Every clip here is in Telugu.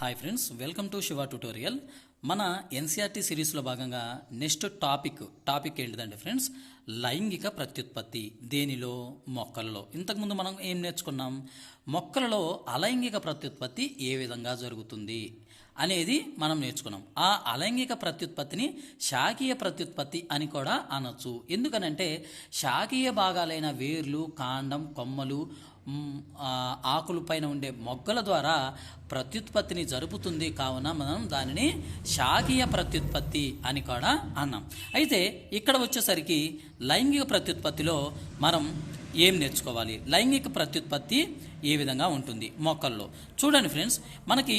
Hi friends welcome to Shiva tutorial మన ఎన్సీఆర్టీ సిరీస్లో భాగంగా నెక్స్ట్ టాపిక్ టాపిక్ ఏంటిదంటే ఫ్రెండ్స్ లైంగిక ప్రత్యుత్పత్తి. దేనిలో? మొక్కలలో. ఇంతకుముందు మనం ఏం నేర్చుకున్నాం? మొక్కలలో అలైంగిక ప్రత్యుత్పత్తి ఏ విధంగా జరుగుతుంది అనేది మనం నేర్చుకున్నాం. ఆ అలైంగిక ప్రత్యుత్పత్తిని శాఖీయ ప్రత్యుత్పత్తి అని కూడా అనొచ్చు. ఎందుకనంటే శాఖీయ భాగాలైన వేర్లు కాండం కొమ్మలు ఆకుల పైన ఉండే మొగ్గల ద్వారా ప్రత్యుత్పత్తిని జరుపుతుంది. కావున మనం దానిని శాఖీయ ప్రత్యుత్పత్తి అని కూడా అన్నాం. అయితే ఇక్కడ వచ్చేసరికి లైంగిక ప్రత్యుత్పత్తిలో మనం ఏం నేర్చుకోవాలి? లైంగిక ప్రత్యుత్పత్తి ఏ విధంగా ఉంటుంది మొక్కల్లో? చూడండి ఫ్రెండ్స్ మనకి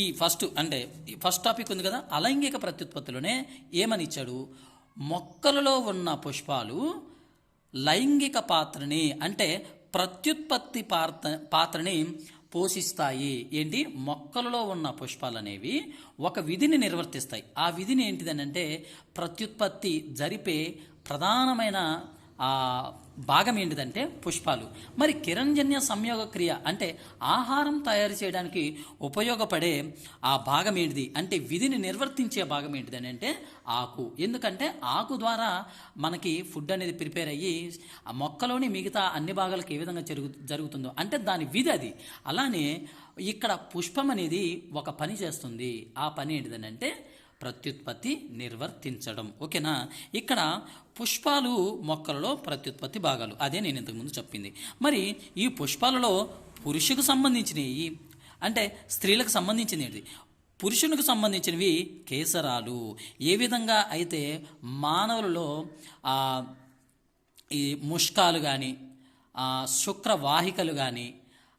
ఈ ఫస్ట్ అంటే ఈ ఫస్ట్ టాపిక్ ఉంది కదా అలైంగిక ప్రత్యుత్పత్తిలోనే ఏమని ఇచ్చాడు? మొక్కలలో ఉన్న పుష్పాలు లైంగిక పాత్రని అంటే ప్రత్యుత్పత్తి పాత్ర పాత్రని పోషిస్తాయి. ఏంటి? మొక్కలలో ఉన్న పుష్పాలు అనేవి ఒక విధిని నిర్వర్తిస్తాయి. ఆ విధిని ఏంటిదనంటే ప్రత్యుత్పత్తి జరిపే ప్రధానమైన భాగం ఏంటిదంటే పుష్పాలు. మరి కిరణజన్య సంయోగ క్రియ అంటే ఆహారం తయారు చేయడానికి ఉపయోగపడే ఆ భాగం ఏంటిది? అంటే విధిని నిర్వర్తించే భాగం ఏంటిదని అంటే ఆకు. ఎందుకంటే ఆకు ద్వారా మనకి ఫుడ్ అనేది ప్రిపేర్ అయ్యి ఆ మొక్కలోని మిగతా అన్ని భాగాలకు ఏ విధంగా జరుగు జరుగుతుందో. అంటే దాని విధి అది. అలానే ఇక్కడ పుష్పం అనేది ఒక పని చేస్తుంది. ఆ పని ఏంటిదని అంటే ప్రత్యుత్పత్తి నిర్వర్తించడం. ఓకేనా? ఇక్కడ పుష్పాలు మొక్కలలో ప్రత్యుత్పత్తి భాగాలు. అదే నేను ఇంతకుముందు చెప్పింది. మరి ఈ పుష్పాలలో పురుషుకు సంబంధించినవి అంటే స్త్రీలకు సంబంధించినవి పురుషునికి సంబంధించినవి కేసరాలు. ఏ విధంగా అయితే మానవులలో ఈ ముష్కాలు కానీ శుక్రవాహికలు కానీ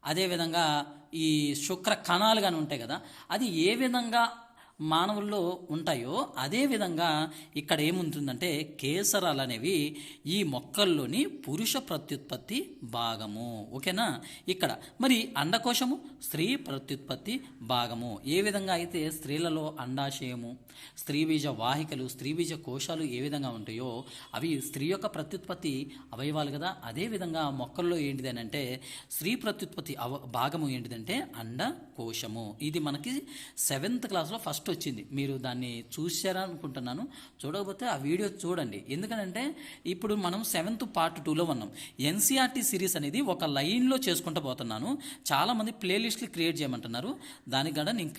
అదేవిధంగా ఈ శుక్ర కణాలు కానీ ఉంటాయి కదా అది ఏ విధంగా మానవుల్లో ఉంటాయో అదేవిధంగా ఇక్కడ ఏముంటుందంటే కేసరాలు అనేవి ఈ మొక్కల్లోని పురుష ప్రత్యుత్పత్తి భాగము. ఓకేనా? ఇక్కడ. మరి అండకోశము? స్త్రీ ప్రత్యుత్పత్తి భాగము. ఏ విధంగా అయితే స్త్రీలలో అండాశయము స్త్రీ బీజ వాహికలు స్త్రీ బీజ కోశాలు ఏ విధంగా ఉంటాయో అవి స్త్రీ యొక్క ప్రత్యుత్పత్తి అవయవాలు కదా. అదే విధంగా మొక్కల్లో ఏంటిది అని అంటే స్త్రీ ప్రత్యుత్పత్తి అవ భాగము ఏంటిదంటే అండ కోశము ఇది మనకి సెవెంత్ క్లాస్లో ఫస్ట్ వచ్చింది మీరు దాన్ని చూశారా అనుకుంటున్నాను. చూడకపోతే ఆ వీడియో చూడండి. ఎందుకంటే ఇప్పుడు మనం సెవెంత్ పార్ట్ టూలో ఉన్నాం. ఎన్సీఆర్టీ సిరీస్ అనేది ఒక లైన్లో చేసుకుంటూ పోతున్నాను. చాలామంది ప్లేలిస్ట్లు క్రియేట్ చేయమంటున్నారు. దానికి కూడా నేను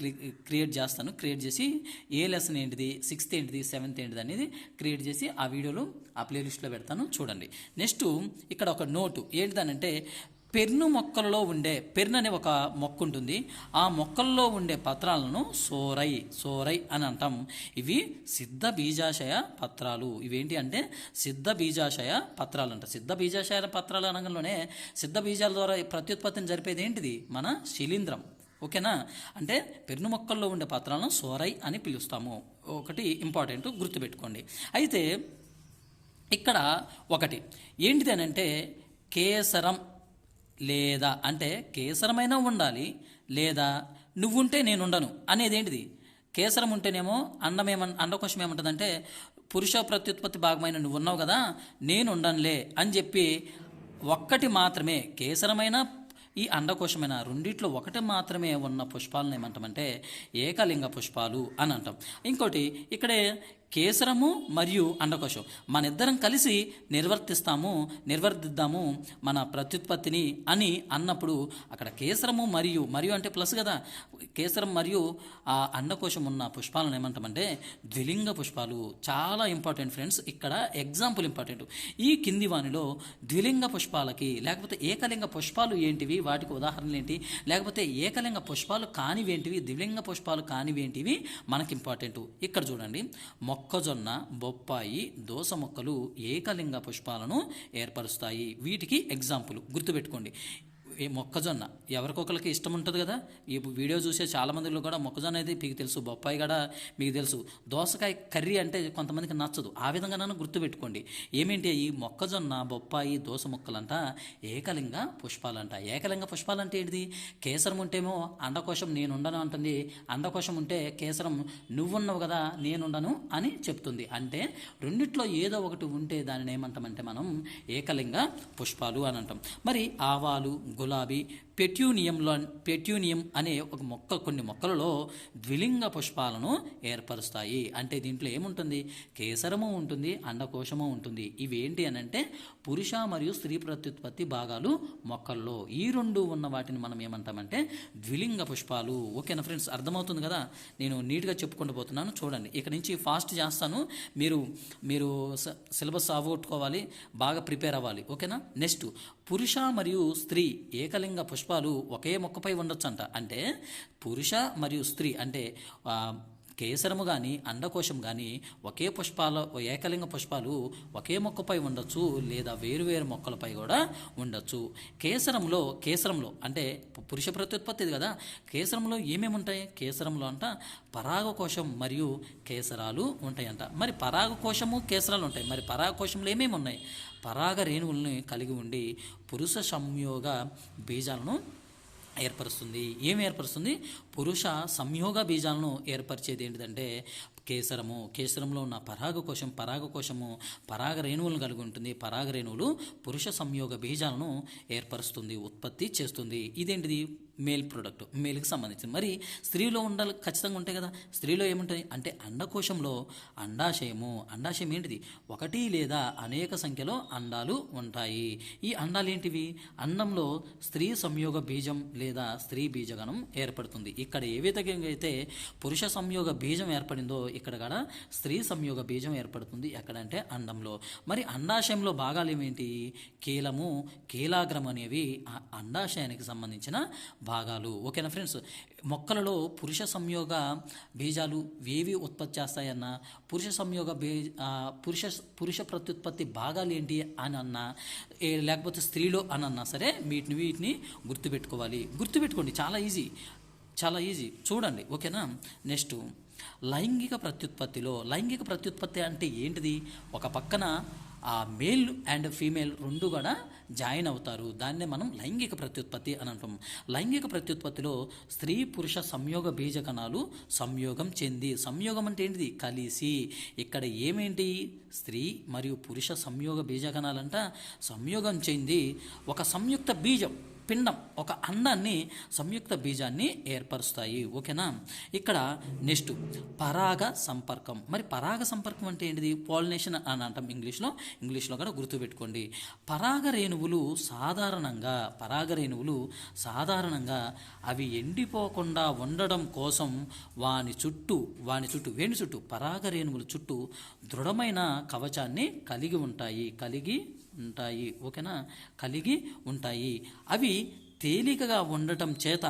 క్రియేట్ చేస్తాను. క్రియేట్ చేసి ఏ లెసన్ ఏంటిది సిక్స్త్ ఏంటిది సెవెంత్ ఏంటిది అనేది క్రియేట్ చేసి ఆ వీడియోలో ఆ ప్లేలిస్ట్లో పెడతాను. చూడండి. నెక్స్ట్ ఇక్కడ ఒక నోటు. ఏంటిదనంటే పెర్ను మొక్కల్లో ఉండే పెర్న్ అనే ఒక మొక్క ఉంటుంది ఆ మొక్కల్లో ఉండే పత్రాలను సోరై సోరై అని అంటాం. ఇవి సిద్ధ బీజాశయ పత్రాలు. ఇవేంటి అంటే సిద్ధ బీజాశయ పత్రాలు అంట సిద్ధ బీజాశయ పత్రాలు అనగానే సిద్ధ బీజాల ద్వారా ప్రత్యుత్పత్తిని జరిపేది ఏంటిది? మన శిలీంద్రం. ఓకేనా? అంటే పెరును మొక్కల్లో ఉండే పత్రాలను సోరై అని పిలుస్తాము. ఒకటి ఇంపార్టెంట్ గుర్తుపెట్టుకోండి. అయితే ఇక్కడ ఒకటి. ఏంటిది అని అంటే కేసరం లేదా అంటే కేసరమైనా ఉండాలి లేదా నువ్వుంటే నేను ఉండను అనేది ఏంటిది కేసరం ఉంటేనేమో అండమేమన్ అండకోశం ఏమంటుందంటే పురుష ప్రత్యుత్పత్తి భాగమైన నువ్వు ఉన్నావు కదా నేను ఉండనులే అని చెప్పి ఒక్కటి మాత్రమే కేసరమైన ఈ అండకోశమైన రెండిట్లో ఒకటి మాత్రమే ఉన్న పుష్పాలను ఏమంటామంటే ఏకలింగ పుష్పాలు అని అంటాం. ఇంకోటి ఇక్కడే కేసరము మరియు అండకోశం. మన ఇద్దరం కలిసి నిర్వర్తిస్తాము నిర్వర్తిద్దాము మన ప్రత్యుత్పత్తిని అని అన్నప్పుడు అక్కడ కేసరము మరియు మరియు అంటే ప్లస్ కదా. కేసరం మరియు ఆ అండకోశం ఉన్న పుష్పాలను ఏమంటామంటే ద్విలింగ పుష్పాలు. చాలా ఇంపార్టెంట్ ఫ్రెండ్స్ ఇక్కడ ఎగ్జాంపుల్ ఇంపార్టెంట్. ఈ కింది వానిలో ద్విలింగ పుష్పాలకి లేకపోతే ఏకలింగ పుష్పాలు ఏంటివి? వాటికి ఉదాహరణలు ఏంటి? లేకపోతే ఏకలింగ పుష్పాలు కానివేంటివి ద్విలింగ పుష్పాలు కానివేంటివి మనకి ఇంపార్టెంట్. ఇక్కడ చూడండి. మొక్కజొన్న బొప్పాయి దోస మొక్కలు ఏకలింగ పుష్పాలను ఏర్పరుస్తాయి. వీటికి ఎగ్జాంపుల్ గుర్తుపెట్టుకోండి. ఈ మొక్కజొన్న. ఎవరికొకరికి ఇష్టం ఉంటుంది కదా? ఈ వీడియో చూసే చాలా మందిలో కూడా మొక్కజొన్న అనేది మీకు తెలుసు బొప్పాయి కూడా మీకు తెలుసు. దోసకాయ కర్రీ అంటే కొంతమందికి నచ్చదు. ఆ విధంగా నన్ను గుర్తుపెట్టుకోండి. ఏమేంటి? ఈ మొక్కజొన్న బొప్పాయి దోస మొక్కలంట ఏకలింగ పుష్పాలంట. ఏకలింగ పుష్పాలంటే ఏంటిది? కేసరం ఉంటేమో అండకోశం నేను ఉండను అంటుంది. అండకోశం ఉంటే కేసరం నువ్వున్నావు కదా నేనుండను అని చెప్తుంది. అంటే రెండిట్లో ఏదో ఒకటి ఉంటే దానిని ఏమంటామంటే మనం ఏకలింగ పుష్పాలు అని అంటాం. మరి ఆవాలు လာပြီး పెట్యూనియంలో పెట్యూనియం అనే ఒక మొక్క కొన్ని మొక్కలలో ద్విలింగ పుష్పాలను ఏర్పరుస్తాయి. అంటే దీంట్లో ఏముంటుంది? కేసరము ఉంటుంది అండకోశము ఉంటుంది. ఇవేంటి అని అంటే పురుష మరియు స్త్రీ ప్రత్యుత్పత్తి భాగాలు మొక్కల్లో. ఈ రెండు ఉన్న వాటిని మనం ఏమంటామంటే ద్విలింగ పుష్పాలు. ఓకేనా ఫ్రెండ్స్? అర్థమవుతుంది కదా? నేను నీట్గా చెప్పుకుంటూ పోతున్నాను. చూడండి ఇక్కడ నుంచి ఫాస్ట్ చేస్తాను. మీరు మీరు స- సిలబస్ అవగొట్టుకోవాలి బాగా ప్రిపేర్ అవ్వాలి. ఓకేనా? నెక్స్ట్ పురుష మరియు స్త్రీ ఏకలింగ పుష్ప పుష్పాలు ఒకే మొక్కపై ఉండొచ్చంట. అంటే పురుష మరియు స్త్రీ అంటే కేసరము కానీ అండకోశం కానీ ఒకే పుష్పాల ఏకలింగ పుష్పాలు ఒకే మొక్కపై ఉండొచ్చు లేదా వేరువేరు మొక్కలపై కూడా ఉండొచ్చు. కేసరంలో కేసరంలో అంటే పురుష ప్రత్యుత్పత్తి ఇది కదా కేసరంలో ఏమేమి ఉంటాయి? కేసరంలో అంట పరాగకోశం మరియు కేసరాలు ఉంటాయంట. మరి పరాగకోశము కేసరాలు ఉంటాయి. మరి పరాగకోశంలో ఏమేమి ఉన్నాయి? పరాగ రేణువుల్ని కలిగి ఉండి పురుష సంయోగ బీజాలను ఏర్పరుస్తుంది. ఏం ఏర్పరుస్తుంది? పురుష సంయోగ బీజాలను ఏర్పరిచేది ఏంటిదంటే కేసరము. కేసరంలో ఉన్న పరాగకోశం పరాగకోశము పరాగ రేణువులను కలిగి ఉంటుంది. పరాగ రేణువులు పురుష సంయోగ బీజాలను ఏర్పరుస్తుంది ఉత్పత్తి చేస్తుంది. ఇదేంటిది? మేల్ ప్రొడక్ట్ మేల్కి సంబంధించింది. మరి స్త్రీలో ఉండాలి ఖచ్చితంగా ఉంటాయి కదా. స్త్రీలో ఏముంటుంది అంటే అండకోశంలో అండాశయము. అండాశయం ఏంటిది? ఒకటి లేదా అనేక సంఖ్యలో అండాలు ఉంటాయి. ఈ అండాలు ఏంటివి? అండంలో స్త్రీ సంయోగ బీజం లేదా స్త్రీ బీజగణం ఏర్పడుతుంది. ఇక్కడ ఏ విధంగా అయితే పురుష సంయోగ బీజం ఏర్పడిందో ఇక్కడ కూడా స్త్రీ సంయోగ బీజం ఏర్పడుతుంది. ఎక్కడంటే అండంలో. మరి అండాశయంలో భాగాలు ఏమేంటి? కీలము కీలాగ్రం అనేవి అండాశయానికి సంబంధించిన భాగాలు. ఓకేనా ఫ్రెండ్స్? మొక్కలలో పురుష సంయోగ బీజాలు ఏవి ఉత్పత్తి చేస్తాయన్న పురుష సంయోగ బీ పురుష పురుష ప్రత్యుత్పత్తి భాగాలు ఏంటి అని అన్నా ఏ లేకపోతే స్త్రీలో అని అన్నా సరే వీటిని వీటిని గుర్తుపెట్టుకోవాలి. గుర్తుపెట్టుకోండి చాలా ఈజీ. చాలా ఈజీ. చూడండి ఓకేనా? నెక్స్ట్ లైంగిక ప్రత్యుత్పత్తిలో లైంగిక ప్రత్యుత్పత్తి అంటే ఏంటిది? ఒక పక్కన ఆ మేల్ అండ్ ఫీమేల్ రెండు కూడా జాయిన్ అవుతారు. దాన్నే మనం లైంగిక ప్రత్యుత్పత్తి అని అంటాం. లైంగిక ప్రత్యుత్పత్తిలో స్త్రీ పురుష సంయోగ బీజ కణాలు సంయోగం చెంది. సంయోగం అంటే ఏంటిది? కలిసి. ఇక్కడ ఏమేంటి? స్త్రీ మరియు పురుష సంయోగ బీజ కణాలంట. సంయోగం చెంది ఒక సంయుక్త బీజం. పిండం ఒక అండాన్ని సంయుక్త బీజాన్ని ఏర్పరుస్తాయి. ఓకేనా? ఇక్కడ నెక్స్ట్ పరాగ సంపర్కం. మరి పరాగ సంపర్కం అంటే ఏంటిది? పాలినేషన్ అని అంటాం ఇంగ్లీష్లో. ఇంగ్లీష్లో కూడా గుర్తుపెట్టుకోండి. పరాగ రేణువులు సాధారణంగా పరాగ రేణువులు సాధారణంగా అవి ఎండిపోకుండా ఉండడం కోసం వాని చుట్టూ వాని చుట్టూ వేణి చుట్టూ పరాగ రేణువుల చుట్టూ దృఢమైన కవచాన్ని కలిగి ఉంటాయి. కలిగి ఉంటాయి. ఓకేనా? కలిగి ఉంటాయి. అవి తేలికగా ఉండటం చేత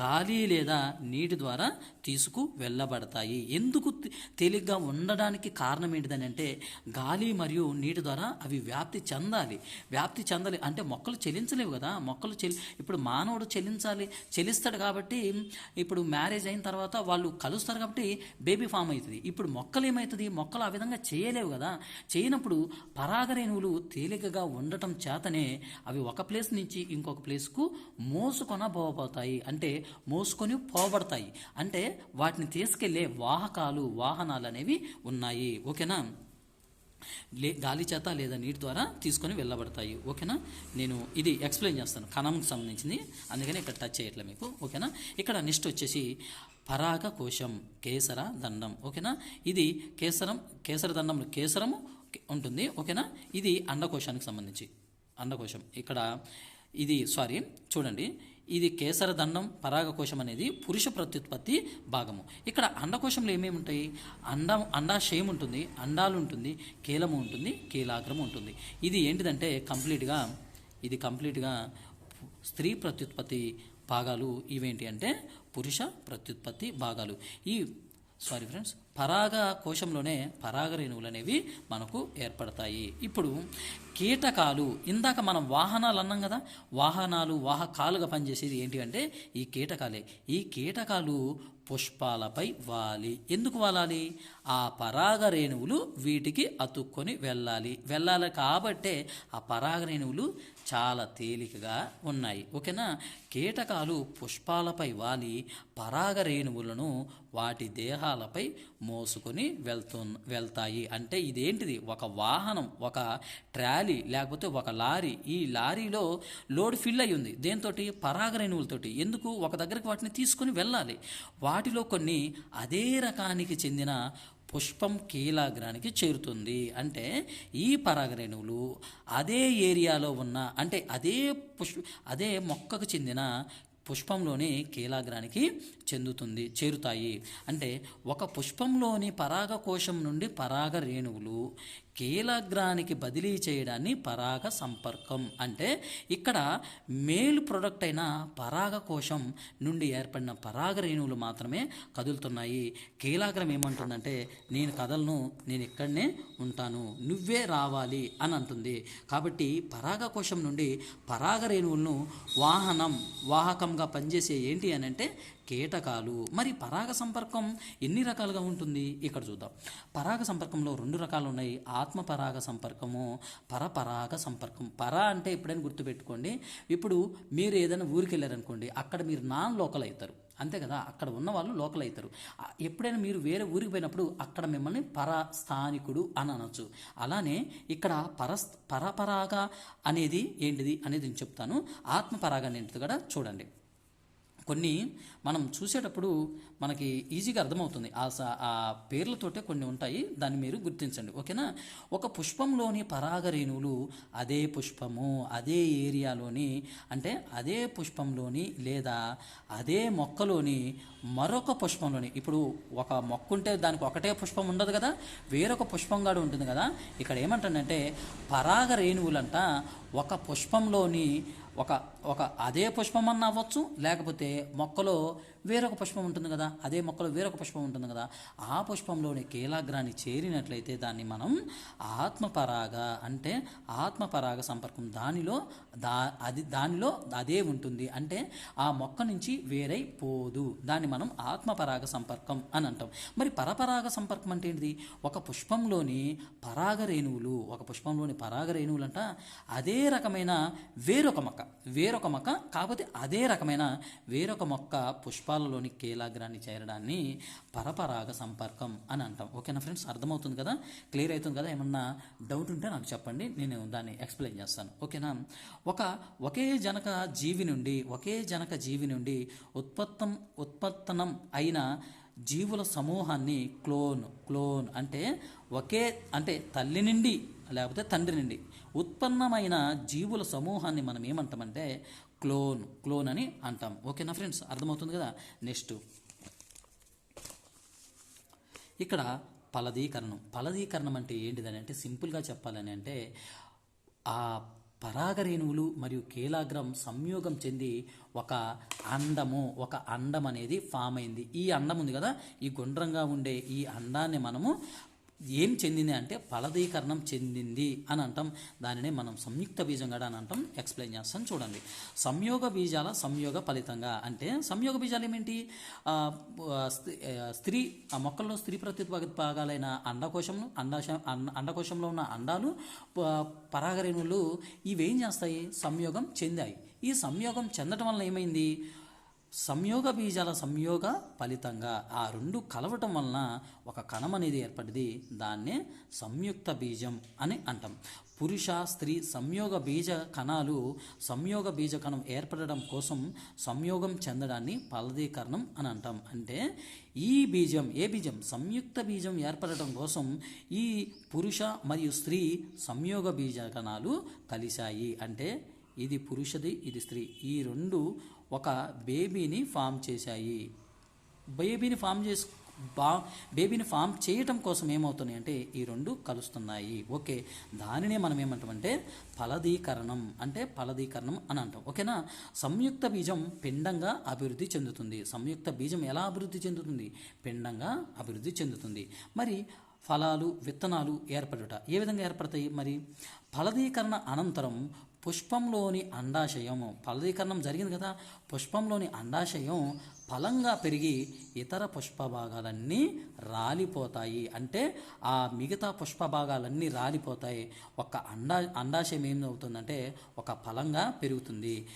గాలి లేదా నీటి ద్వారా తీసుకు వెళ్ళబడతాయి. ఎందుకు తే- తేలిగ్గా ఉండడానికి కారణం ఏంటిదని అంటే గాలి మరియు నీటి ద్వారా అవి వ్యాప్తి చెందాలి. వ్యాప్తి చెందాలి అంటే మొక్కలు చెలించలేవు కదా. మొక్కలు చెలి ఇప్పుడు మానవుడు చెల్లించాలి చెల్లిస్తాడు కాబట్టి ఇప్పుడు మ్యారేజ్ అయిన తర్వాత వాళ్ళు కలుస్తారు కాబట్టి బేబీ ఫామ్ అవుతుంది. ఇప్పుడు మొక్కలు ఏమవుతుంది మొక్కలు ఆ విధంగా చేయలేవు కదా. చేయనప్పుడు పరాగరేణువులు తేలికగా ఉండటం చేతనే అవి ఒక ప్లేస్ నుంచి ఇంకొక ప్లేస్కు మోసుకొన పోబోతాయి. అంటే మోసుకొని పోబడతాయి. అంటే వాటిని తీసుకెళ్ళే వాహకాలు వాహనాలు అనేవి ఉన్నాయి. ఓకేనా? లే గాలి చేత లేదా నీటి ద్వారా తీసుకొని వెళ్ళబడతాయి. ఓకేనా? నేను ఇది ఎక్స్ప్లెయిన్ చేస్తాను. కణంకి సంబంధించింది. అందుకని ఇక్కడ టచ్ చేయట్లే మీకు. ఓకేనా? ఇక్కడ నెక్స్ట్ వచ్చేసి పరాగ కోశం కేసర దండం. ఓకేనా? ఇది కేసరం కేసర దండంలో కేసరము ఉంటుంది. ఓకేనా? ఇది అండకోశానికి సంబంధించి. అండకోశం. ఇక్కడ ఇది సారీ చూడండి. ఇది కేసర దండం పరాగకోశం అనేది పురుష ప్రత్యుత్పత్తి భాగము. ఇక్కడ అండకోశంలో ఏమేమి ఉంటాయి? అండం అండాశయం ఉంటుంది అండాలు ఉంటుంది కీలము ఉంటుంది కీలాగ్రం ఉంటుంది. ఇది ఏంటిదంటే కంప్లీట్గా ఇది కంప్లీట్గా స్త్రీ ప్రత్యుత్పత్తి భాగాలు ఇవేంటి అంటే పురుష ప్రత్యుత్పత్తి భాగాలు. ఈ సారీ ఫ్రెండ్స్ పరాగ కోశంలోనే పరాగ రేణువులు అనేవి మనకు ఏర్పడతాయి. ఇప్పుడు కీటకాలు. ఇందాక మనం వాహనాలు అన్నాం కదా వాహనాలు వాహకాలుగా పనిచేసేది ఏంటి అంటే ఈ కీటకాలే. ఈ కీటకాలు పుష్పాలపై వాలి. ఎందుకు వాలాలి? ఆ పరాగ రేణువులు వీటికి అతుక్కొని వెళ్ళాలి. వెళ్ళాలి కాబట్టే ఆ పరాగ రేణువులు చాలా తేలికగా ఉన్నాయి. ఓకేనా? కీటకాలు పుష్పాలపై వాలి పరాగ రేణువులను వాటి దేహాలపై మోసుకొని వెళ్తు వెళ్తాయి. అంటే ఇదేంటిది? ఒక వాహనం ఒక గాలి లేకపోతే ఒక లారీ. ఈ లారీలో లోడ్ ఫిల్ అయి ఉంది. దేంతో పరాగరేణువులతోటి ఎందుకు? ఒక దగ్గరికి వాటిని తీసుకొని వెళ్ళాలి. వాటిలో కొన్ని అదే రకానికి చెందిన పుష్పం కీలాగ్రానికి చేరుతుంది. అంటే ఈ పరాగరేణువులు అదే ఏరియాలో ఉన్న అంటే అదే పుష్ప అదే మొక్కకు చెందిన పుష్పంలోని కీలాగ్రానికి చెందుతుంది చేరుతాయి. అంటే ఒక పుష్పంలోని పరాగకోశం నుండి పరాగ రేణువులు కీలాగ్రానికి బదిలీ చేయడాన్ని పరాగ సంపర్కం అంటే ఇక్కడ మేలు ప్రొడక్ట్ అయిన పరాగకోశం నుండి ఏర్పడిన పరాగ రేణువులు మాత్రమే కదులుతున్నాయి. కీలాగ్రం ఏమంటుందంటే నేను కదలను నేను ఇక్కడనే ఉంటాను నువ్వే రావాలి అని అంటుంది. కాబట్టి పరాగకోశం నుండి పరాగ రేణువులను వాహనం వాహకంగా పనిచేసే ఏంటి అని అంటే కీటకాలు. మరి పరాగ సంపర్కం ఎన్ని రకాలుగా ఉంటుంది? ఇక్కడ చూద్దాం. పరాగ సంపర్కంలో రెండు రకాలు ఉన్నాయి. ఆత్మ పరాగ సంపర్కము పరపరాగ సంపర్కం. పర అంటే ఎప్పుడైనా గుర్తుపెట్టుకోండి. ఇప్పుడు మీరు ఏదైనా ఊరికి వెళ్ళారనుకోండి అక్కడ మీరు నాన్ లోకల్ అవుతారు. అంతే కదా? అక్కడ ఉన్న వాళ్ళు లోకల్ అవుతారు. ఎప్పుడైనా మీరు వేరే ఊరికి పోయినప్పుడు అక్కడ మిమ్మల్ని పర స్థానికుడు అని అనొచ్చు. అలానే ఇక్కడ పరస్ పరపరాగ అనేది ఏంటిది? అనేది నేను చెప్తాను. ఆత్మపరాగ అనేది కూడా చూడండి. కొన్ని మనం చూసేటప్పుడు మనకి ఈజీగా అర్థమవుతుంది. ఆ స- ఆ పేర్లతోటే కొన్ని ఉంటాయి. దాన్ని మీరు గుర్తించండి. ఓకేనా? ఒక పుష్పంలోని పరాగ రేణువులు అదే పుష్పము అదే ఏరియాలోని అంటే అదే పుష్పంలోని లేదా అదే మొక్కలోని మరొక పుష్పంలోని. ఇప్పుడు ఒక మొక్క ఉంటే దానికి ఒకటే పుష్పం ఉండదు కదా? వేరొక పుష్పం కూడా ఉంటుంది కదా? ఇక్కడ ఏమంటానంటే పరాగ రేణువులంట ఒక పుష్పంలోని ఒక ఒక అదే పుష్పమన్న అవ్వచ్చు లేకపోతే మొక్కలో వేరొక పుష్పం ఉంటుంది కదా అదే మొక్కలో వేరొక పుష్పం ఉంటుంది కదా ఆ పుష్పంలోని కీలాగ్రాన్ని చేరినట్లయితే దాన్ని మనం ఆత్మపరాగ అంటే ఆత్మపరాగ సంపర్కం దానిలో దా అది దానిలో అదే ఉంటుంది అంటే ఆ మొక్క నుంచి వేరై పోదు దాన్ని మనం ఆత్మపరాగ సంపర్కం అని అంటాం. మరి పరపరాగ సంపర్కం అంటే ఏంటిది? ఒక పుష్పంలోని పరాగ రేణువులు ఒక పుష్పంలోని పరాగ రేణువులు అంట అదే రకమైన వేరొక మొక్క. వేరొక మొక్క కాకపోతే అదే రకమైన వేరొక మొక్క పుష్పాలలోని కేలాగ్రాన్ని చేరడాన్ని పరపరాగ సంపర్కం అని అంటాం. ఓకేనా ఫ్రెండ్స్? అర్థమవుతుంది కదా? క్లియర్ అవుతుంది కదా? ఏమన్నా డౌట్ ఉంటే నాకు చెప్పండి. నేను దాన్ని ఎక్స్ప్లెయిన్ చేస్తాను. ఓకేనా? ఒక ఒకే జనక జీవి నుండి ఒకే జనక జీవి నుండి ఉత్పత్తం ఉత్పత్తనం అయిన జీవుల సమూహాన్ని క్లోన్ క్లోన్ అంటే ఒకే అంటే తల్లి నుండి లేకపోతే తండ్రి నుండి ఉత్పన్నమైన జీవుల సమూహాన్ని మనం ఏమంటామంటే క్లోన్ క్లోన్ అని అంటాం. ఓకేనా ఫ్రెండ్స్? అర్థమవుతుంది కదా? నెక్స్ట్. ఇక్కడ ఫలదీకరణం ఫలదీకరణం అంటే ఏంటిదని అంటే సింపుల్గా చెప్పాలని అంటే ఆ పరాగరేణువులు మరియు కీలాగ్రం సంయోగం చెంది ఒక అండము ఒక అండం అనేది ఫామ్ అయింది. ఈ అండం ఉంది కదా? ఈ గుండ్రంగా ఉండే ఈ అండాన్ని మనము ఏం చెందింది అంటే ఫలదీకరణం చెందింది అని అంటాం. దానినే మనం సంయుక్త బీజం కూడా అని అంటాం. ఎక్స్ప్లెయిన్ చేస్తాం. చూడండి. సంయోగ బీజాల సంయోగ ఫలితంగా అంటే సంయోగ బీజాలు ఏమిటి? స్త్రీ- ఆ, స్త్రీ ఆ మొక్కల్లో స్త్రీ ప్రత్యుత్పత్తి భాగాలైన అండకోశము అండాశ అండ- అండకోశంలో ఉన్న అండాలు పరాగరేణువులు ఇవి ఇవేం చేస్తాయి? సంయోగం చెందాయి. ఈ సంయోగం చెందటం వల్ల ఏమైంది? సంయోగ బీజాల సంయోగ ఫలితంగా ఆ రెండు కలవటం వలన ఒక కణం అనేది ఏర్పడింది. దాన్నే సంయుక్త బీజం అని అంటాం. పురుష స్త్రీ సంయోగ బీజ కణాలు సంయోగ బీజ కణం ఏర్పడడం కోసం సంయోగం చెందడాన్ని ఫలదీకరణం అని అంటాం. అంటే ఈ బీజం ఏ బీజం? సంయుక్త బీజం ఏర్పడటం కోసం ఈ పురుష మరియు స్త్రీ సంయోగ బీజ కణాలు కలిశాయి. అంటే ఇది పురుషది ఇది స్త్రీ. ఈ రెండు ఒక బేబీని ఫామ్ చేశాయి. బేబీని ఫామ్ చేసు బా బేబీని ఫామ్ చేయటం కోసం ఏమవుతున్నాయి అంటే ఈ రెండు కలుస్తున్నాయి. ఓకే దానినే మనం ఏమంటామంటే ఫలదీకరణం అంటే ఫలదీకరణం అని అంటాం. ఓకేనా? సంయుక్త బీజం పిండంగా అభివృద్ధి చెందుతుంది. సంయుక్త బీజం ఎలా అభివృద్ధి చెందుతుంది? పిండంగా అభివృద్ధి చెందుతుంది. మరి ఫలాలు విత్తనాలు ఏర్పడుట ఏ విధంగా ఏర్పడతాయి మరి? ఫలదీకరణ అనంతరం పుష్పంలోని అండాశయం ఫలదీకరణం జరిగింది కదా. పుష్పంలోని అండాశయం ఫలంగా పెరిగి ఇతర పుష్ప భాగాలన్నీ రాలిపోతాయి. అంటే ఆ మిగతా పుష్ప భాగాలన్నీ రాలిపోతాయి. ఒక అండా అండాశయం ఏమవుతుందంటే ఒక ఫలంగా పెరుగుతుంది.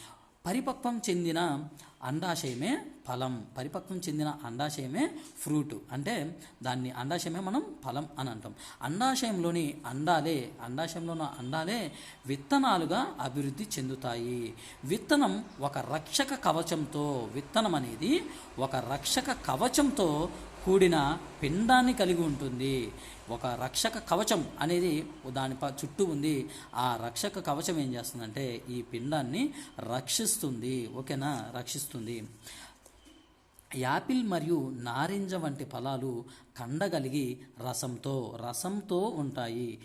పరిపక్వం చెందిన అండాశయమే ఫలం. పరిపక్వం చెందిన అండాశయమే ఫ్రూట్. అంటే దాన్ని అండాశయమే మనం ఫలం అని అంటాం. అండాశయంలోని అండాలే అండాశయంలో ఉన్న అండాలే విత్తనాలుగా అభివృద్ధి చెందుతాయి. విత్తనం ఒక రక్షక కవచంతో విత్తనం అనేది ఒక రక్షక కవచంతో కూడిన పిండాన్ని కలిగి ఉంటుంది. ఒక రక్షక కవచం అనేది దాని చుట్టూ ఉంది. ఆ రక్షక కవచం ఏం చేస్తుందంటే ఈ పిండాన్ని రక్షిస్తుంది. ఓకేనా? రక్షిస్తుంది. యాపిల్ మరియు నారింజ వంటి ఫలాలు కండగలిగి రసంతో రసంతో ఉంటాయి.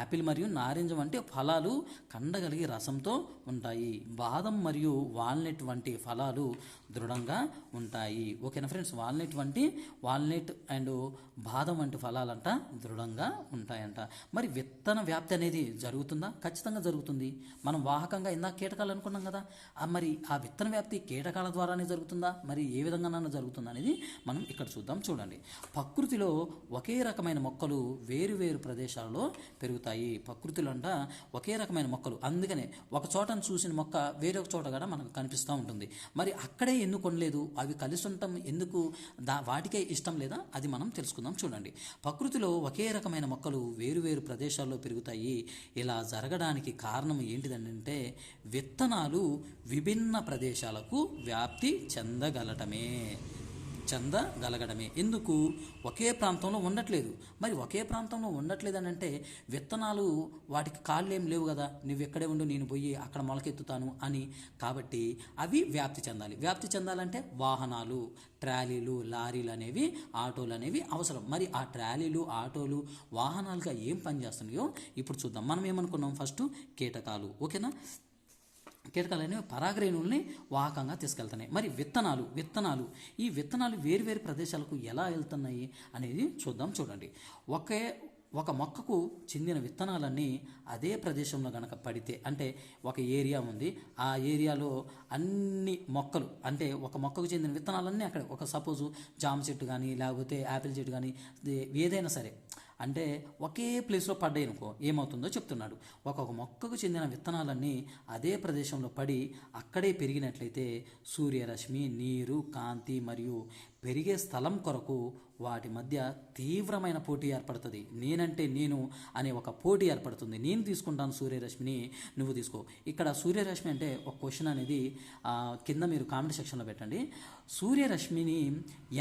ఆపిల్ మరియు నారింజ వంటి ఫలాలు కండగలిగి రసంతో ఉంటాయి. బాదం మరియు వాల్నట్ వంటి ఫలాలు దృఢంగా ఉంటాయి. ఓకేనా ఫ్రెండ్స్? వాల్నట్ వంటి వాల్నట్ అండ్ బాదం వంటి ఫలాలంట దృఢంగా ఉంటాయంట. మరి విత్తన వ్యాప్తి అనేది జరుగుతుందా? ఖచ్చితంగా జరుగుతుంది. మనం వాహకంగా ఇందాక కీటకాలు అనుకున్నాం కదా. ఆ మరి ఆ విత్తన వ్యాప్తి కీటకాల ద్వారానే జరుగుతుందా? మరి ఏ విధంగానైనా జరుగుతుందా అనేది మనం ఇక్కడ చూద్దాం. చూడండి. ప్రకృతిలో ఒకే రకమైన మొక్కలు వేరు వేరు ప్రదేశాలలో పెరుగుతాయి. ప్రకృతిలో అంట ఒకే రకమైన మొక్కలు. అందుకనే ఒక చోటను చూసిన మొక్క వేరొక చోట కూడా మనకు కనిపిస్తూ ఉంటుంది. మరి అక్కడే ఎందుకు ఉండలేదు అవి కలిసి ఉండటం ఎందుకు? దా వాటికే ఇష్టం లేదా? అది మనం తెలుసుకుందాం చూడండి. ప్రకృతిలో ఒకే రకమైన మొక్కలు వేరు వేరు ప్రదేశాల్లో పెరుగుతాయి. ఇలా జరగడానికి కారణం ఏంటిదంటే విత్తనాలు విభిన్న ప్రదేశాలకు వ్యాప్తి చెందగలటమే. చెందగలగడమే. ఎందుకు? ఒకే ప్రాంతంలో ఉండట్లేదు. మరి ఒకే ప్రాంతంలో ఉండట్లేదు అని అంటే విత్తనాలు వాటికి కాళ్ళు ఏం లేవు కదా. నువ్వు ఎక్కడే ఉండు నేను పోయి అక్కడ మొలకెత్తుతాను అని. కాబట్టి అవి వ్యాప్తి చెందాలి. వ్యాప్తి చెందాలంటే వాహనాలు ట్రాలీలు లారీలు అనేవి ఆటోలు అనేవి అవసరం. మరి ఆ ట్రాలీలు ఆటోలు వాహనాలుగా ఏం పనిచేస్తున్నాయో ఇప్పుడు చూద్దాం. మనం ఏమనుకున్నాం? ఫస్ట్ కీటకాలు. ఓకేనా? కీటకాలు అనేవి వాహకంగా తీసుకెళ్తున్నాయి. మరి విత్తనాలు విత్తనాలు ఈ విత్తనాలు వేరు వేరు ప్రదేశాలకు ఎలా వెళ్తున్నాయి అనేది చూద్దాం చూడండి. ఒకే ఒక మొక్కకు చెందిన విత్తనాలన్నీ అదే ప్రదేశంలో గనక పడితే అంటే ఒక ఏరియా ఉంది. ఆ ఏరియాలో అన్ని మొక్కలు అంటే ఒక మొక్కకు చెందిన విత్తనాలన్నీ అక్కడ. ఒక సపోజు జామ చెట్టు కానీ లేకపోతే యాపిల్ చెట్టు కానీ ఏదైనా సరే. అంటే ఒకే ప్లేస్లో పడ్డాయి అనుకో ఏమవుతుందో చెప్తున్నాడు. ఒక్కొక్క మొక్కకు చెందిన విత్తనాలన్నీ అదే ప్రదేశంలో పడి అక్కడే పెరిగినట్లయితే సూర్యరశ్మి నీరు కాంతి మరియు పెరిగే స్థలం కొరకు వాటి మధ్య తీవ్రమైన పోటీ ఏర్పడుతుంది. నేనంటే నేను అనే ఒక పోటీ ఏర్పడుతుంది. నేను తీసుకుంటాను సూర్యరశ్మిని నువ్వు తీసుకో. ఇక్కడ సూర్యరశ్మి అంటే ఒక క్వశ్చన్ అనేది కింద మీరు కామెంట్ సెక్షన్లో పెట్టండి. సూర్యరశ్మిని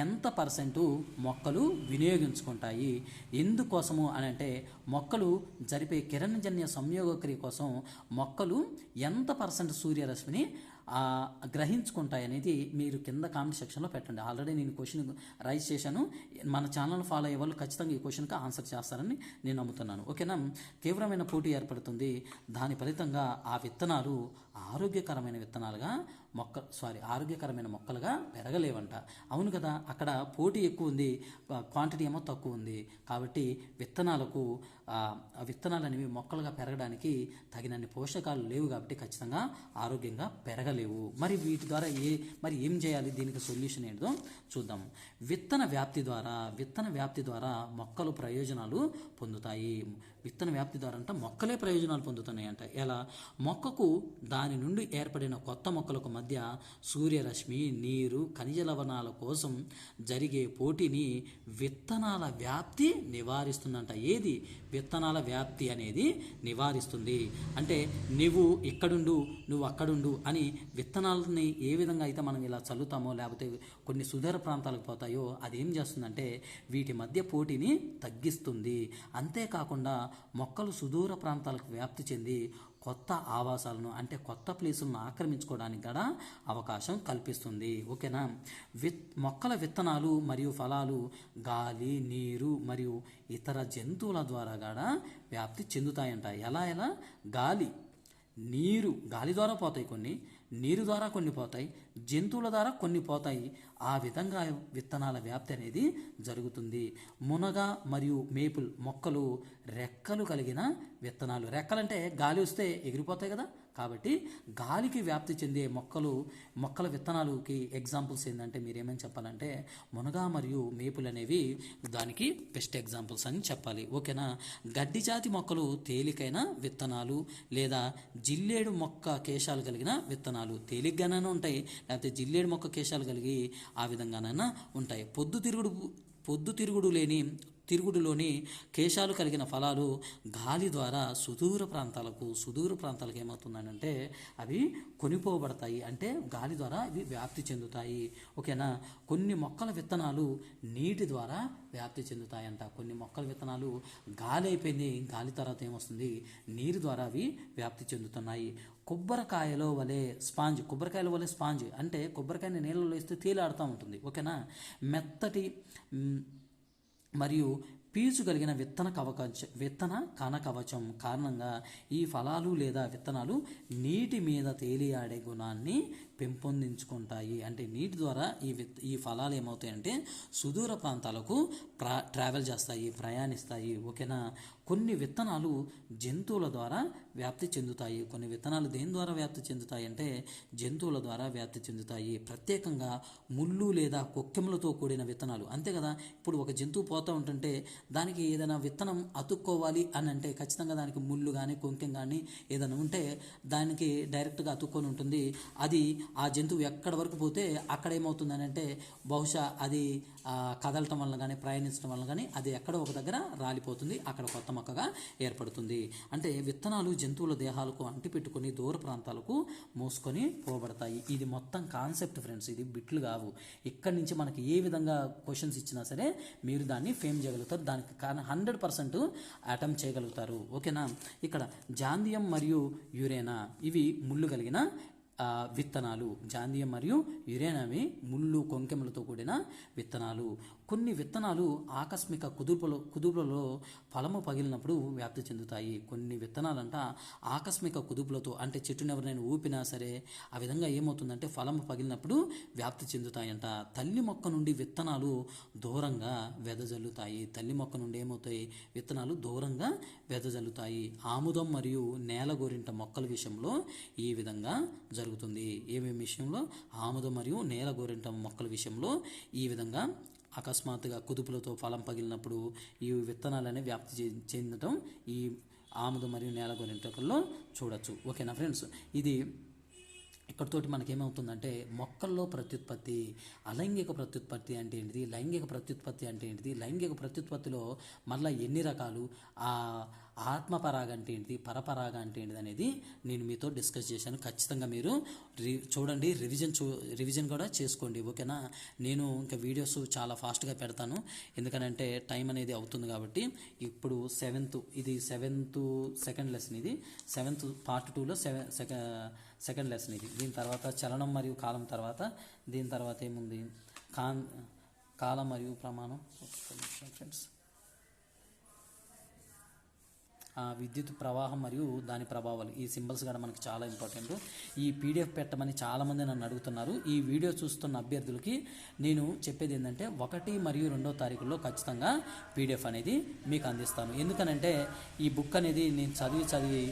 ఎంత పర్సెంటు మొక్కలు వినియోగించుకుంటాయి? ఎందుకోసము అని అంటే మొక్కలు జరిపే కిరణజన్య సంయోగక్రియ కోసం మొక్కలు ఎంత పర్సెంట్ సూర్యరశ్మిని గ్రహించుకుంటాయనేది గ్రహించుకుంటాయి అనేది మీరు కింద కామెంట్ సెక్షన్లో పెట్టండి. ఆల్రెడీ నేను క్వశ్చన్ రైజ్ చేశాను. మన ఛానల్ ఫాలో అయ్యే వాళ్ళు ఖచ్చితంగా ఈ క్వశ్చన్కి ఆన్సర్ చేస్తారని నేను నమ్ముతున్నాను. ఓకేనా? తీవ్రమైన పోటీ ఏర్పడుతుంది. దాని ఫలితంగా ఆ విత్తనాలు ఆరోగ్యకరమైన విత్తనాలుగా మొక్క సారీ ఆరోగ్యకరమైన మొక్కలుగా పెరగలేవంట. అవును కదా అక్కడ పోటీ ఎక్కువ ఉంది క్వాంటిటీ ఏమో తక్కువ ఉంది. కాబట్టి విత్తనాలకు విత్తనాలు అనేవి మొక్కలుగా పెరగడానికి తగినన్ని పోషకాలు లేవు కాబట్టి ఖచ్చితంగా ఆరోగ్యంగా పెరగలేవు. మరి వీటి ద్వారా ఏ మరి ఏం చేయాలి దీనికి సొల్యూషన్ ఏంటో చూద్దాం. విత్తన వ్యాప్తి ద్వారా విత్తన వ్యాప్తి ద్వారా మొక్కలు ప్రయోజనాలు పొందుతాయి. విత్తన వ్యాప్తి ద్వారా అంటే మొక్కలే ప్రయోజనాలు పొందుతున్నాయి అంట ఎలా? మొక్కకు దాని నుండి ఏర్పడిన కొత్త మొక్కలకు మధ్య సూర్యరశ్మి నీరు ఖనిజ లవణాల కోసం జరిగే పోటీని విత్తనాల వ్యాప్తి నివారిస్తుందంట. ఏది? విత్తనాల వ్యాప్తి అనేది నివారిస్తుంది. అంటే నువ్వు ఇక్కడుండు నువ్వు అక్కడుండు అని విత్తనాలని ఏ విధంగా అయితే మనం ఇలా చల్లుతామో లేకపోతే కొన్ని సుదూర ప్రాంతాలకు పోతాయో అది ఏం చేస్తుందంటే వీటి మధ్య పోటీని తగ్గిస్తుంది. అంతేకాకుండా మొక్కలు సుదూర ప్రాంతాలకు వ్యాప్తి చెంది కొత్త ఆవాసాలను అంటే కొత్త ప్లేసులను ఆక్రమించుకోవడానికి కూడా అవకాశం కల్పిస్తుంది. ఓకేనా? విత్ మొక్కల విత్తనాలు మరియు ఫలాలు గాలి నీరు మరియు ఇతర జంతువుల ద్వారా కూడా వ్యాప్తి చెందుతాయంట. ఎలా ఎలా? గాలి నీరు గాలి ద్వారా పోతాయి కొన్ని. నీరు ద్వారా కొన్ని పోతాయి జంతువుల ద్వారా కొన్ని పోతాయి. ఆ విధంగా విత్తనాల వ్యాప్తి అనేది జరుగుతుంది. మునగ మరియు మేపుల్ మొక్కలు రెక్కలు కలిగిన విత్తనాలు. రెక్కలంటే గాలి వస్తే ఎగిరిపోతాయి కదా. కాబట్టి గాలికి వ్యాప్తి చెందే మొక్కలు మొక్కల విత్తనాలకి ఎగ్జాంపుల్స్ ఏంటంటే మీరు ఏమని చెప్పాలంటే మునగ మరియు మేపులు అనేవి దానికి బెస్ట్ ఎగ్జాంపుల్స్ అని చెప్పాలి. ఓకేనా? గడ్డి జాతి మొక్కలు తేలికైన విత్తనాలు లేదా జిల్లేడు మొక్క కేశాలు కలిగిన విత్తనాలు తేలిగ్గానే ఉంటాయి. లేకపోతే జిల్లేడు మొక్క కేశాలు కలిగి ఆ విధంగానైనా ఉంటాయి. పొద్దుతిరుగుడు పొద్దుతిరుగుడు లేని తిరుగుడులోని కేశాలు కలిగిన ఫలాలు గాలి ద్వారా సుదూర ప్రాంతాలకు సుదూర ప్రాంతాలకు ఏమవుతుందంటే అవి కొనిపోబడతాయి. అంటే గాలి ద్వారా ఇవి వ్యాప్తి చెందుతాయి. ఓకేనా? కొన్ని మొక్కల విత్తనాలు నీటి ద్వారా వ్యాప్తి చెందుతాయంట. కొన్ని మొక్కల విత్తనాలు గాలి అయిపోయింది గాలి తర్వాత ఏమొస్తుంది? నీరు ద్వారా అవి వ్యాప్తి చెందుతున్నాయి. కొబ్బరికాయలో వలె స్పాంజ్ కొబ్బరికాయల వలె స్పాంజ్ అంటే కొబ్బరికాయని నీళ్ళలో వేస్తే తేలాడుతూ ఉంటుంది. ఓకేనా? మెత్తటి మరియు పీచు కలిగిన విత్తన కవకచ విత్తన కణ కవచం కారణంగా ఈ ఫలాలు లేదా విత్తనాలు నీటి మీద తేలియాడే గుణాన్ని పెంపొందించుకుంటాయి. అంటే నీటి ద్వారా ఈ విత్ ఈ ఫలాలు ఏమవుతాయంటే సుదూర ప్రాంతాలకు ప్రా ట్రావెల్ చేస్తాయి ప్రయాణిస్తాయి. ఓకేనా? కొన్ని విత్తనాలు జంతువుల ద్వారా వ్యాప్తి చెందుతాయి. కొన్ని విత్తనాలు దేని ద్వారా వ్యాప్తి చెందుతాయి అంటే జంతువుల ద్వారా వ్యాప్తి చెందుతాయి. ప్రత్యేకంగా ముళ్ళు లేదా కొక్కెములతో కూడిన విత్తనాలు. అంతే కదా? ఇప్పుడు ఒక జంతువు పోతూ ఉంటుంటే దానికి ఏదైనా విత్తనం అతుక్కోవాలి అని అంటే ఖచ్చితంగా దానికి ముళ్ళు కానీ కొంకెం కానీ ఏదైనా ఉంటే దానికి డైరెక్ట్గా అతుక్కొని ఉంటుంది. అది ఆ జంతువు ఎక్కడి వరకు పోతే అక్కడ ఏమవుతుందని అంటే బహుశా అది కదలటం వల్ల కానీ ప్రయాణించడం వల్ల కానీ అది ఎక్కడో ఒక దగ్గర రాలిపోతుంది. అక్కడ కొత్త మొక్కగా ఏర్పడుతుంది. అంటే విత్తనాలు జంతువుల దేహాలకు అంటిపెట్టుకొని దూర ప్రాంతాలకు మోసుకొని పోబడతాయి. ఇది మొత్తం కాన్సెప్ట్ ఫ్రెండ్స్. ఇది బిట్లు కావు. ఇక్కడి నుంచి మనకి ఏ విధంగా క్వశ్చన్స్ ఇచ్చినా సరే మీరు దాన్ని ఫేమ్ చేయగలుగుతారు. దానికి కారణం హండ్రెడ్ పర్సెంట్ అటెంప్ట్ చేయగలుగుతారు. ఓకేనా? ఇక్కడ జాందియం మరియు యురేనా ఇవి ముళ్ళు కలిగిన విత్తనాలు. జాందియం మరియు యురేనవి ముళ్ళు కొంకెములతో కూడిన విత్తనాలు. కొన్ని విత్తనాలు ఆకస్మిక కుదుపులో కుదుపులలో ఫలము పగిలినప్పుడు వ్యాప్తి చెందుతాయి. కొన్ని విత్తనాలంట ఆకస్మిక కుదుపులతో అంటే చెట్టును ఎవరినైనా ఊపినా సరే ఆ విధంగా ఏమవుతుందంటే ఫలము పగిలినప్పుడు వ్యాప్తి చెందుతాయంట. తల్లి మొక్క నుండి విత్తనాలు దూరంగా వెదజల్లుతాయి. తల్లి మొక్క నుండి ఏమవుతాయి? విత్తనాలు దూరంగా వెదజల్లుతాయి. ఆముదం మరియు నేల గోరింట మొక్కల విషయంలో ఈ విధంగా జరుగుతుంది. ఏమేమి విషయంలో? ఆముదం మరియు నేల గోరింట మొక్కల విషయంలో ఈ విధంగా అకస్మాత్తుగా కుదుపులతో ఫలం పగిలినప్పుడు ఈ విత్తనాలనే వ్యాప్తి చె- చెందటం ఈ ఆముదం మరియు నేల చూడొచ్చు. ఓకేనా ఫ్రెండ్స్? ఇది ఇక్కడతోటి మనకేమవుతుందంటే మొక్కల్లో ప్రత్యుత్పత్తి అలైంగిక ప్రత్యుత్పత్తి అంటే ఏంటిది లైంగిక ప్రత్యుత్పత్తి అంటే ఏంటిది లైంగిక ప్రత్యుత్పత్తిలో మళ్ళీ ఎన్ని రకాలు ఆ ఆత్మపరాగ అంటే ఏంటిది పరపరాగ అంటే ఏంటిది అనేది నేను మీతో డిస్కస్ చేశాను. ఖచ్చితంగా మీరు రి చూడండి రివిజన్ చూ రివిజన్ కూడా చేసుకోండి ఓకేనా? నేను ఇంకా వీడియోస్ చాలా ఫాస్ట్గా పెడతాను. ఎందుకనంటే టైం అనేది అవుతుంది కాబట్టి ఇప్పుడు సెవెంత్ ఇది సెవెంత్ సెకండ్ లెసన్ ఇది. సెవెంత్ పార్ట్ టూలో సెవెన్ సెకండ్ సెకండ్ లెసన్ ఇది. దీని తర్వాత చలనం మరియు కాలం తర్వాత దీని తర్వాత ఏముంది? కాన్ కాలం మరియు ప్రమాణం. ఫ్రెండ్స్ ఆ విద్యుత్ ప్రవాహం మరియు దాని ప్రభావాలు. ఈ సింబల్స్ కూడా మనకి చాలా ఇంపార్టెంట్. ఈ పీడిఎఫ్ పెట్టమని చాలామంది నన్ను అడుగుతున్నారు. ఈ వీడియో చూస్తున్న అభ్యర్థులకి నేను చెప్పేది ఏంటంటే ఒకటి మరియు రెండో తారీఖుల్లో ఖచ్చితంగా పీడిఎఫ్ అనేది మీకు అందిస్తాను. ఎందుకనంటే ఈ బుక్ అనేది నేను చదివి చదివి